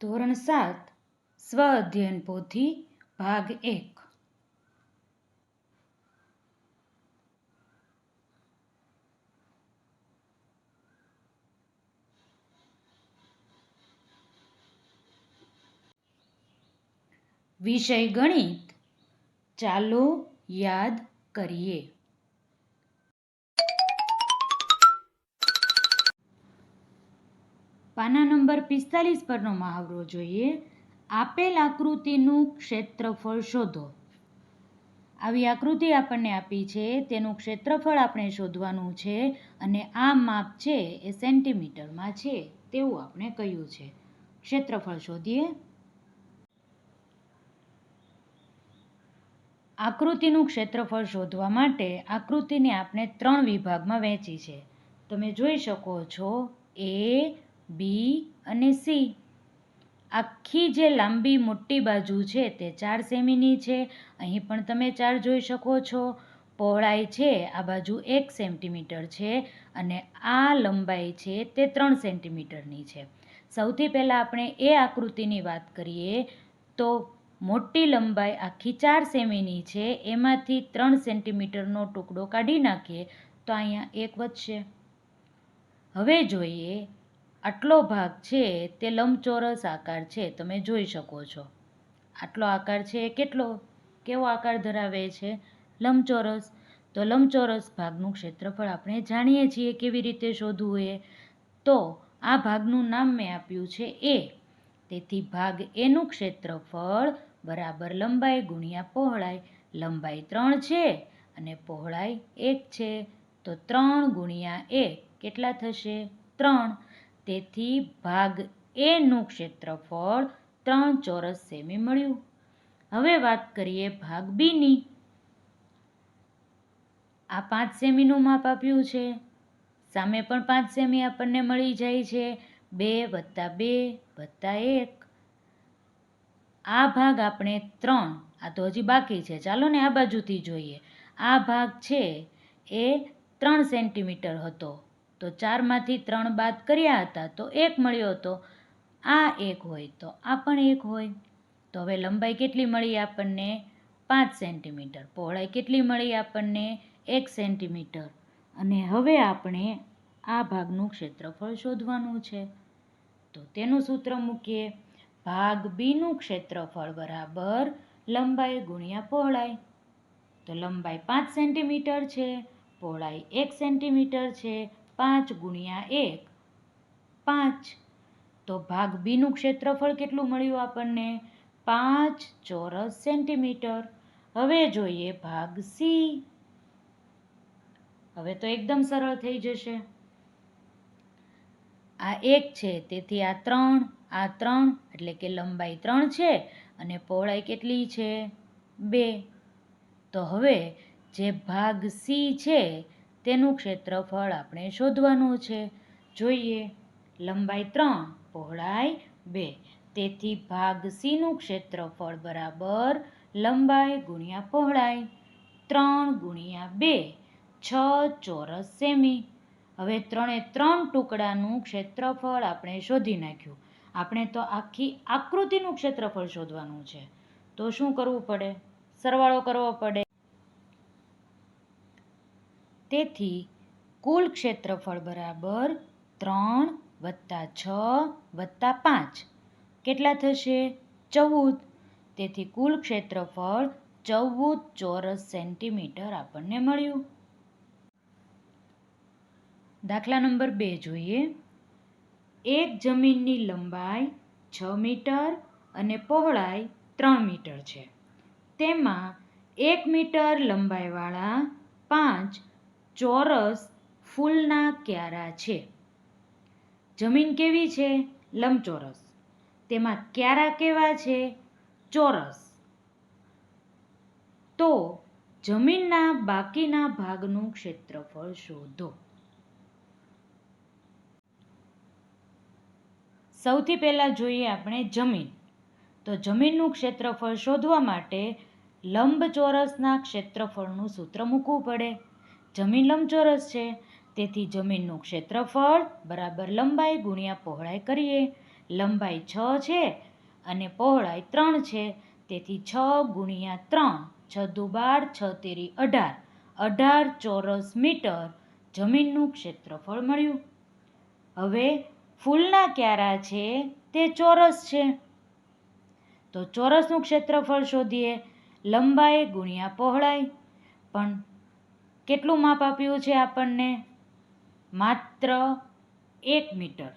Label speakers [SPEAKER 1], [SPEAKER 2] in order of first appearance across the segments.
[SPEAKER 1] ધોરણ સાત સ્વ અધ્યયન પોથી ભાગ એક વિષય ગણિત ચાલો યાદ કરીએ પાના નંબર પિસ્તાલીસ પરનો મહાવરો જોઈએ. આપેલ આકૃતિનું ક્ષેત્રફળ શોધો. આવી આકૃતિ આપણને આપી છે. તેનું ક્ષેત્રફળ આપણે શોધવાનું છે અને આ માપ છે એ સેન્ટીમીટરમાં છે તેવું આપણે કહ્યું છે. ક્ષેત્રફળ શોધીએ. આકૃતિનું ક્ષેત્રફળ શોધવા માટે આકૃતિને આપણે ત્રણ વિભાગમાં વહેંચી છે. તમે જોઈ શકો છો. એ બી અને સી. આખી જે લાંબી મોટી બાજુ છે તે ચાર સેમીની છે. અહીં પણ તમે ચાર જોઈ શકો છો. પહોળાઈ છે, આ બાજુ એક સેન્ટીમીટર છે અને આ લંબાઈ છે તે ત્રણ સેન્ટીમીટરની છે. સૌથી પહેલાં આપણે એ આકૃતિની વાત કરીએ તો મોટી લંબાઈ આખી ચાર સેમીની છે, એમાંથી ત્રણ સેન્ટીમીટરનો ટુકડો કાઢી નાખીએ તો અહીંયા એક વધશે. હવે જોઈએ આટલો ભાગ છે તે લંબચોરસ આકાર છે, તમે જોઈ શકો છો. આટલો આકાર છે એ કેટલો? કેવો આકાર ધરાવે છે? લંબચોરસ. તો લંબચોરસ ભાગનું ક્ષેત્રફળ આપણે જાણીએ છીએ કેવી રીતે શોધવું એ. તો આ ભાગનું નામ મેં આપ્યું છે એ. તેથી ભાગ એનું ક્ષેત્રફળ બરાબર લંબાઈ ગુણ્યા પહોળાઈ. લંબાઈ ત્રણ છે અને પહોળાઈ એક છે. તો ત્રણ ગુણ્યા એક કેટલા થશે? ત્રણ. તેથી ભાગ એનું ક્ષેત્રફળ ત્રણ ચોરસ સેમી મળ્યું. હવે વાત કરીએ ભાગ બીની આ પાંચ સેમીનું માપ આપ્યું છે. સામે પણ પાંચ સેમી આપણને મળી જાય છે. બે વત્તા બે વત્તા એક. આ ભાગ આપણે ત્રણ. આ તો હજી બાકી છે. ચાલો ને આ બાજુથી જોઈએ. આ ભાગ છે એ ત્રણ સેન્ટીમીટર હતો. તો ચારમાંથી ત્રણ બાદ કર્યા હતા તો એક મળ્યો હતો. આ એક હોય તો આ પણ એક હોય. તો હવે લંબાઈ કેટલી મળી આપણને? પાંચ સેન્ટીમીટર. પહોળાઈ કેટલી મળી આપણને? એક સેન્ટીમીટર. અને હવે આપણે આ ભાગનું ક્ષેત્રફળ શોધવાનું છે. તો તેનું સૂત્ર મૂકીએ. ભાગ બીનું ક્ષેત્રફળ બરાબર લંબાઈ ગુણ્યા પહોળાઈ. તો લંબાઈ પાંચ સેન્ટીમીટર છે. પહોળાઈ એક સેન્ટીમીટર છે. પાંચ ગુણ્યા એક. પાંચ. તો ભાગ બીનું ક્ષેત્રફળ કેટલું મળ્યું આપણને? પાંચ ચોરસ સેન્ટીમીટર. હવે જોઈએ ભાગ સી. હવે તો એકદમ સરળ થઈ જશે. આ એક છે, તેથી આ ત્રણ આ ત્રણ, એટલે કે લંબાઈ ત્રણ છે, અને પહોળાઈ કેટલી છે? બે. તો હવે જે ભાગ સી છે તેનું ક્ષેત્રફળ આપણે શોધવાનું છે. જોઈએ. લંબાઈ ત્રણ, પહોળાઈ બે. તેથી ભાગ સીનું ક્ષેત્રફળ બરાબર લંબાઈ ગુણ્યા પહોળાઈ ત્રણ ગુણ્યા બે, છ ચોરસ સેમી. હવે ત્રણે ત્રણ ટુકડાનું ક્ષેત્રફળ આપણે શોધી નાખ્યું. આપણે તો આખી આકૃતિનું ક્ષેત્રફળ શોધવાનું છે. તો શું કરવું પડે? સરવાળો કરવો પડે. તેથી કુલ ક્ષેત્રફળ બરાબર ત્રણ વત્તા છ વત્તા પાંચ. કેટલા થશે? ચૌદ. તેથી કુલ ક્ષેત્રફળ ચૌદ ચોરસ સેન્ટીમીટર આપણને મળ્યું. દાખલા નંબર બે જોઈએ. એક જમીનની લંબાઈ છ મીટર અને પહોળાઈ ત્રણ મીટર છે. તેમાં એક મીટર લંબાઈવાળા પાંચ ચોરસ ફૂલના ક્યારા છે. જમીન કેવી છે? લંબચોરસ. તેમાં ક્યારા કેવા છે? ચોરસ. તો જમીનના બાકીના ભાગનું ક્ષેત્રફળ શોધો. સૌથી પહેલાં જોઈએ આપણે જમીન. તો જમીનનું ક્ષેત્રફળ શોધવા માટે લંબચોરસના ક્ષેત્રફળનું સૂત્ર મૂકવું પડે. જમીન લંબચોરસ છે. તેથી જમીનનું ક્ષેત્રફળ બરાબર લંબાઈ ગુણ્યા પહોળાઈ કરીએ. લંબાઈ છ છે અને પહોળાઈ ત્રણ છે. તેથી છ ગુણ્યા ત્રણ, છ દુ બાર છ તેરી અઢાર. અઢાર ચોરસ મીટર જમીનનું ક્ષેત્રફળ મળ્યું. હવે ફૂલના ક્યારા છે તે ચોરસ છે. તો ચોરસનું ક્ષેત્રફળ શોધીએ. લંબાઈ ગુણ્યા પહોળાઈ. પણ કેટલું માપ આપ્યું છે આપણને? માત્ર એક મીટર.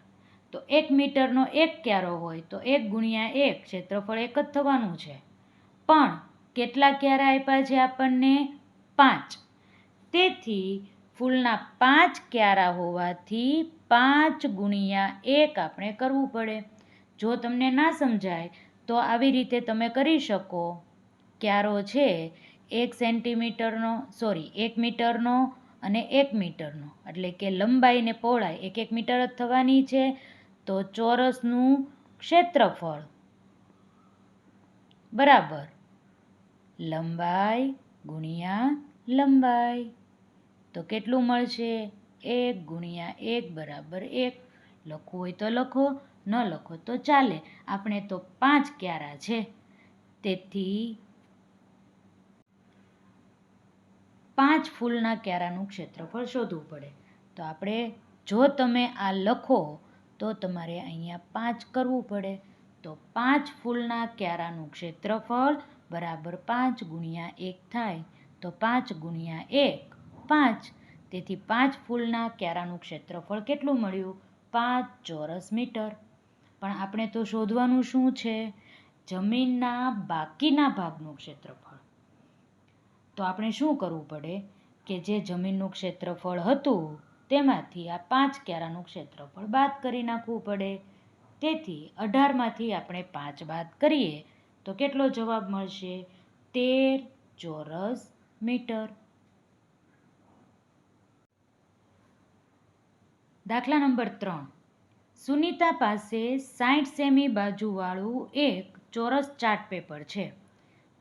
[SPEAKER 1] તો એક મીટરનો એક ક્યારો હોય તો એક ગુણ્યા એક ક્ષેત્રફળ એક જ થવાનું છે. પણ કેટલા ક્યારા આપ્યા છે આપણને? પાંચ. તેથી ફૂલના પાંચ ક્યારા હોવાથી પાંચ ગુણ્યા એક આપણે કરવું પડે. જો તમને ના સમજાય તો આવી રીતે તમે કરી શકો. ક્યારો છે એક સેન્ટીમીટરનો, સોરી, એક મીટરનો અને એક મીટરનો. એટલે કે લંબાઈ ને પહોળાઈ, એક એક મીટર જ થવાની છે. તો ચોરસનું ક્ષેત્રફળ. બરાબર. લંબાઈ ગુણ્યા લંબાઈ. તો કેટલું મળશે? એક ગુણ્યા એક બરાબર એક. લખવું હોય તો લખો, ન લખો તો ચાલે. આપણે તો પાંચ ક્યારા છે. તેથી પાંચ ફૂલના ક્યારાનું ક્ષેત્રફળ શોધવું પડે. તો આપણે જો તમે આ લખો, તો તમારે અહીંયા પાંચ કરવું પડે. તો પાંચ ફૂલના ક્યારાનું ક્ષેત્રફળ બરાબર પાંચ ગુણ્યા એક થાય. તો પાંચ ગુણ્યા એક, પાંચ. તેથી પાંચ ફૂલના ક્યારાનું ક્ષેત્રફળ કેટલું મળ્યું? પાંચ ચોરસ મીટર. પણ આપણે તો શોધવાનું શું છે? જમીનના બાકીના ભાગનું ક્ષેત્રફળ. તો આપણે શું કરવું પડે? કે જે જમીનનું ક્ષેત્રફળ હતું, તેમાંથી આ પાંચ ક્યારાનું ક્ષેત્રફળ બાદ કરી નાખવું પડે. તેથી અઢારમાંથી આપણે પાંચ બાદ કરીએ, તો કેટલો જવાબ મળશે? તેર ચોરસ મીટર. દાખલા નંબર ત્રણ. સુનિતા પાસે સાઠ સેમી બાજુવાળું એક ચોરસ ચાર્ટ પેપર છે.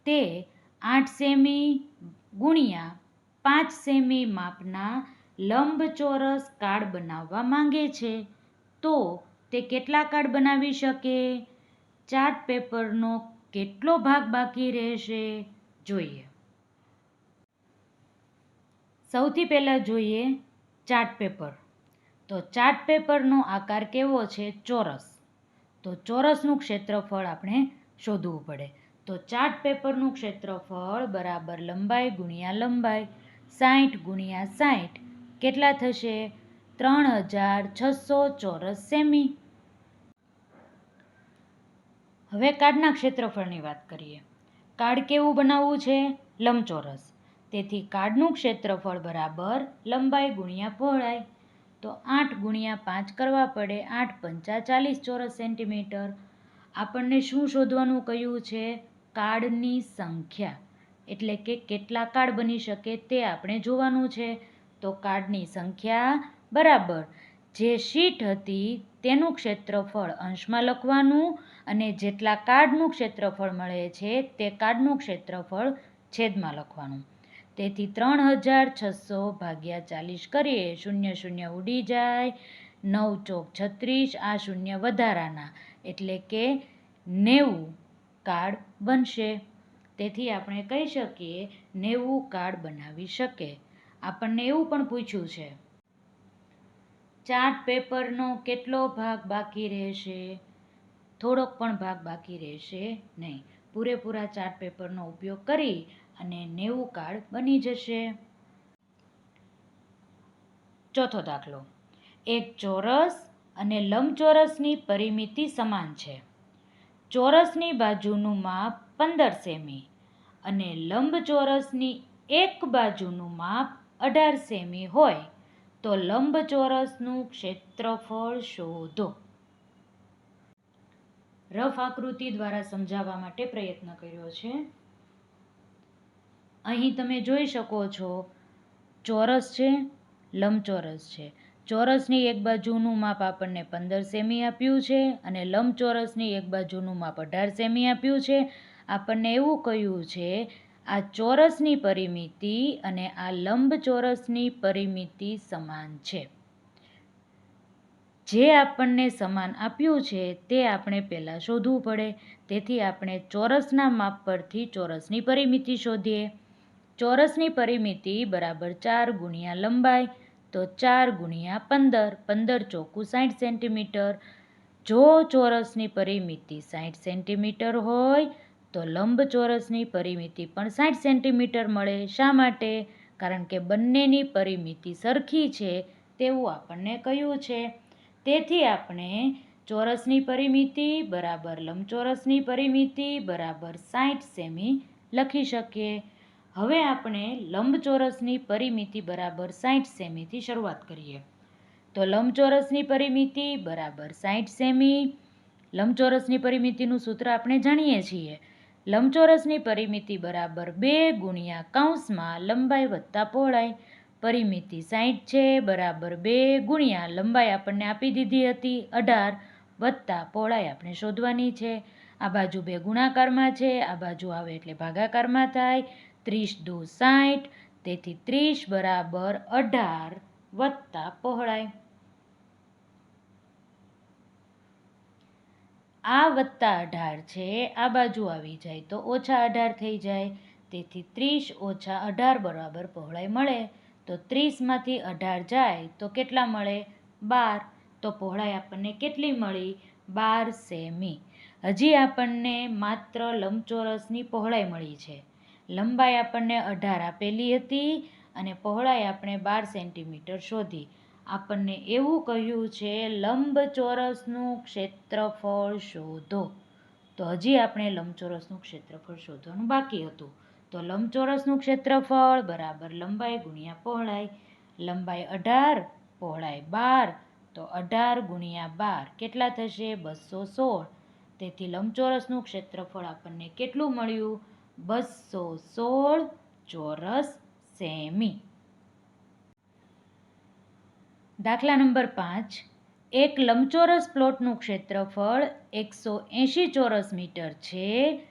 [SPEAKER 1] તે આઠ સેમી ગુણ્યા પાંચ સેમી માપના લંબચોરસ કાર્ડ બનાવવા માંગે છે. તો તે કેટલા કાર્ડ બનાવી શકે? ચાર્ટ પેપરનો કેટલો ભાગ બાકી રહેશે? જોઈએ. સૌથી પહેલાં જોઈએ ચાર્ટ પેપર. તો ચાર્ટ પેપરનો આકાર કેવો છે? ચોરસ. તો ચોરસનું ક્ષેત્રફળ આપણે શોધવું પડે. તો ચાર્ટ પેપરનું ક્ષેત્રફળ બરાબર લંબાઈ ગુણ્યા લંબાઈ સાઠ ગુણ્યા સાઠ કેટલા થશે? ત્રણ હજાર છસો ચોરસ સેમી. હવે કાર્ડના ક્ષેત્રફળની વાત કરીએ. કાર્ડ કેવું બનાવવું છે? લંબચોરસ. તેથી કાર્ડનું ક્ષેત્રફળ બરાબર લંબાઈ ગુણ્યા પહોળાઈ. તો આઠ ગુણ્યા પાંચ કરવા પડે આઠ પંચા ચાલીસ ચોરસ સેન્ટીમીટર. આપણને શું શોધવાનું કહ્યું છે? કાર્ડની સંખ્યા. એટલે કે કેટલા કાર્ડ બની શકે તે આપણે જોવાનું છે. તો કાર્ડની સંખ્યા બરાબર. જે શીટ હતી તેનું ક્ષેત્રફળ અંશમાં લખવાનું અને જેટલા કાર્ડનું ક્ષેત્રફળ મળે છે તે કાર્ડનું ક્ષેત્રફળ છેદમાં લખવાનું. તેથી ત્રણ હજાર છસો ભાગ્યા ચાલીસ કરીએ, શૂન્ય શૂન્ય ઉડી જાય. નવ ચોક છત્રીસ, આ શૂન્ય વધારાના. એટલે કે નેવું. કાર્ડ બનશે. તેથી આપણે કહી શકીએ, નેવું કાર્ડ બનાવી શકે. આપણને એવું પણ પૂછ્યું છે. ચાર્ટ પેપરનો કેટલો ભાગ બાકી રહેશે? થોડોક પણ ભાગ બાકી રહેશે નહીં. પૂરેપૂરા ચાર્ટ પેપરનો ઉપયોગ કરી અને નેવું કાર્ડ બની જશે. ચોથો દાખલો. એક ચોરસ અને લંબચોરસની પરિમિતિ સમાન છે. ચોરસની બાજુનું માપ પંદર સેમી અને લંબચોરસની એક બાજુનું માપ અઢાર સેમી હોય, તો લંબચોરસનું ક્ષેત્રફળ શોધો. રફ આકૃતિ દ્વારા સમજાવવા માટે પ્રયત્ન કર્યો છે. અહીં તમે જોઈ શકો છો, ચોરસ છે લંબચોરસ છે. ચોરસની એક બાજુનું માપ આપણને પંદર સેમી આપ્યું છે અને લંબચોરસની એક બાજુનું માપ અઢાર સેમી આપ્યું છે. આપણને એવું કહ્યું છે, આ ચોરસની પરિમિતિ અને આ લંબચોરસની પરિમિતિ સમાન છે. જે આપણને સમાન આપ્યું છે, તે આપણે પહેલાં શોધવું પડે. તેથી આપણે ચોરસના માપ પરથી ચોરસની પરિમિતિ શોધીએ. ચોરસની પરિમિતિ બરાબર ચાર ગુણ્યા લંબાઈ તો ચાર ગુણ્યા પંદર પંદર ચોખ્ખું સાઠ સેન્ટીમીટર. જો ચોરસની પરિમિતિ સાઠ સેન્ટીમીટર હોય, તો લંબચોરસની પરિમિતિ પણ સાઠ સેન્ટીમીટર મળે. શા માટે? કારણ કે બંનેની પરિમિતિ સરખી છે તેવું આપણને કહ્યું છે. તેથી આપણે ચોરસની પરિમિતિ બરાબર લંબચોરસની પરિમિતિ બરાબર સાઠ સેમી લખી શકીએ. હવે આપણે લંબચોરસની પરિમિતિ બરાબર સાઠ સેમીથી શરૂઆત કરીએ. તો લંબચોરસની પરિમિતિ બરાબર સાઠ સેમી, લંબચોરસની પરિમિતિનું સૂત્ર આપણે જાણીએ છીએ. લંબચોરસની પરિમિતિ બરાબર બે ગુણ્યા કૌંસમાં લંબાઈ વત્તા પહોળાઈ, પરિમિતિ સાઠ છે બરાબર બે ગુણ્યા લંબાઈ આપણને આપી દીધી હતી, અઢાર વત્તા પહોળાઈ આપણે શોધવાની છે. આ બાજુ બે ગુણાકારમાં છે, આ બાજુ આવે એટલે ભાગાકારમાં થાય. ત્રીસ દો સાઠ તેથી ત્રીસ બરાબર અઢાર વત્તા પહોળાઈ. આ વત્તા અઢાર છે, આ બાજુ આવી જાય તો ઓછા અઢાર થઈ જાય, તેથી ત્રીસ ઓછા અઢાર બરાબર પહોળાઈ મળે. તો ત્રીસમાંથી અઢાર જાય તો કેટલા મળે? બાર. તો પહોળાઈ આપણને કેટલી મળી? બાર સેમી. હજી આપણને માત્ર લંબચોરસની પહોળાઈ મળી છે. લંબાઈ આપણને અઢાર આપેલી હતી અને પહોળાઈ આપણે બાર સેન્ટીમીટર શોધી. આપણને એવું કહ્યું છે, લંબચોરસનું ક્ષેત્રફળ શોધો. તો હજી આપણે લંબચોરસનું ક્ષેત્રફળ શોધવાનું બાકી હતું. તો લંબચોરસનું ક્ષેત્રફળ બરાબર લંબાઈ ગુણ્યા પહોળાઈ, લંબાઈ અઢાર, પહોળાઈ બાર. તો અઢાર ગુણ્યા બાર કેટલા થશે? બસો સોળ. તેથી લંબચોરસનું ક્ષેત્રફળ આપણને કેટલું મળ્યું? બસો સોળ ચોરસ સેમી. દાખલા નંબર પાંચ. એક લંબચોરસ પ્લોટનું ક્ષેત્રફળ એકસો એંશી ચોરસ મીટર છે.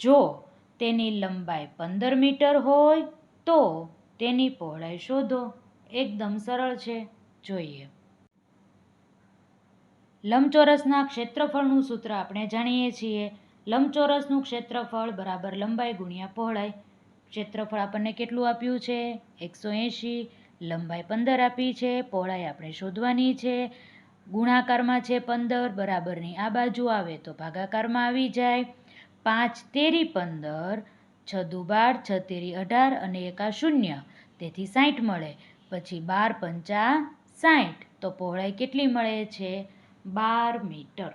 [SPEAKER 1] જો તેની લંબાઈ પંદર મીટર હોય, તો તેની પહોળાઈ શોધો. એકદમ સરળ છે. જોઈએ. લંબચોરસના ક્ષેત્રફળનું સૂત્ર આપણે જાણીએ છીએ. લંબચોરસનું ક્ષેત્રફળ બરાબર લંબાઈ ગુણ્યા પહોળાઈ. ક્ષેત્રફળ આપણને કેટલું આપ્યું છે? એકસો એંશી. લંબાઈ પંદર આપી છે. પહોળાઈ આપણે શોધવાની છે. ગુણાકારમાં છે પંદર, બરાબરની આ બાજુ આવે તો ભાગાકારમાં આવી જાય. પાંચ તેરી પંદર, છ દુ બાર છ તેરી અઢાર અને એકા શૂન્ય. તેથી સાઠ મળે. પછી બાર પંચા સાઠ તો પહોળાઈ કેટલી મળે છે? બાર મીટર.